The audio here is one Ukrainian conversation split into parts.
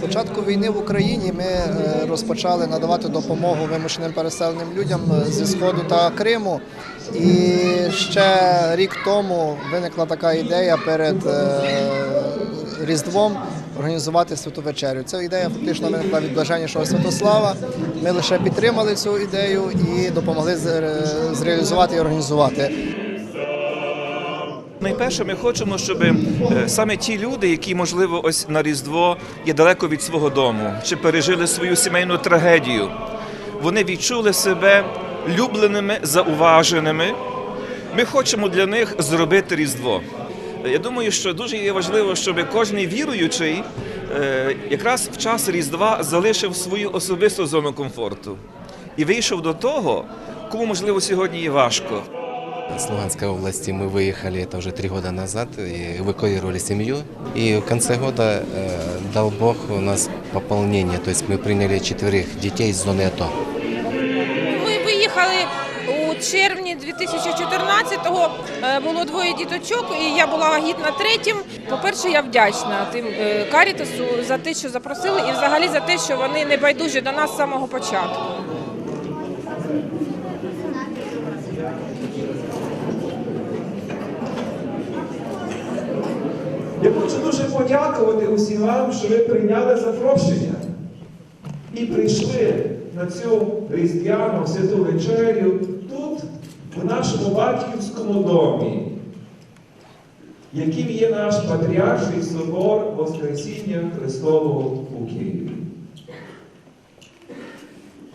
початку війни в Україні ми е, розпочали надавати допомогу вимушеним переселеним людям е, зі Сходу та Криму. І ще рік тому виникла така ідея перед е, Різдвом організувати святу вечерю. Ця ідея фактично виникла від блаженнішого Святослава. Ми лише підтримали цю ідею і допомогли зреалізувати і організувати. Найперше, ми хочемо, щоб е, саме ті люди, які, можливо, ось на Різдво є далеко від свого дому, чи пережили свою сімейну трагедію, вони відчули себе любленими, зауваженими. Ми хочемо для них зробити Різдво. Я думаю, що дуже є важливо, щоб кожен віруючий е, якраз в час Різдва залишив свою особисту зону комфорту і вийшов до того, кому можливо сьогодні є важко. С Луганской области мы выехали, это уже три года назад, и эвакуировали семью. И в конце года э, дал Бог у нас пополнение, то есть мы приняли четверых детей из зоны АТО. Ми виїхали у червні 2014-го. Е, Було двоє діточок, і я була вагітна третім. По-перше, я вдячна тим е, Карітасу за те, що запросили, і взагалі за те, що вони не байдужі до нас з самого початку. Я хочу дуже подякувати усім вам, що ви прийняли запрошення і прийшли на цю різдвяну святу вечерю тут, в нашому батьківському домі, яким є наш патріарший собор Воскресіння Христового у Києві.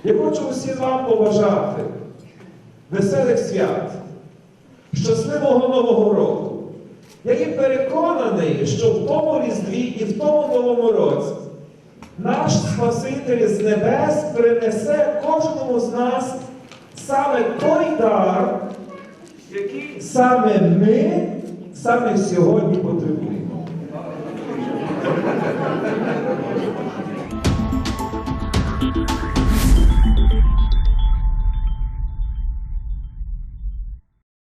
Я хочу усім вам побажати веселих свят, щасливого Нового року. Я є переконаний, що в тому Різдві і в тому Новому році наш Спаситель з небес принесе кожному з нас саме той дар, який саме ми саме сьогодні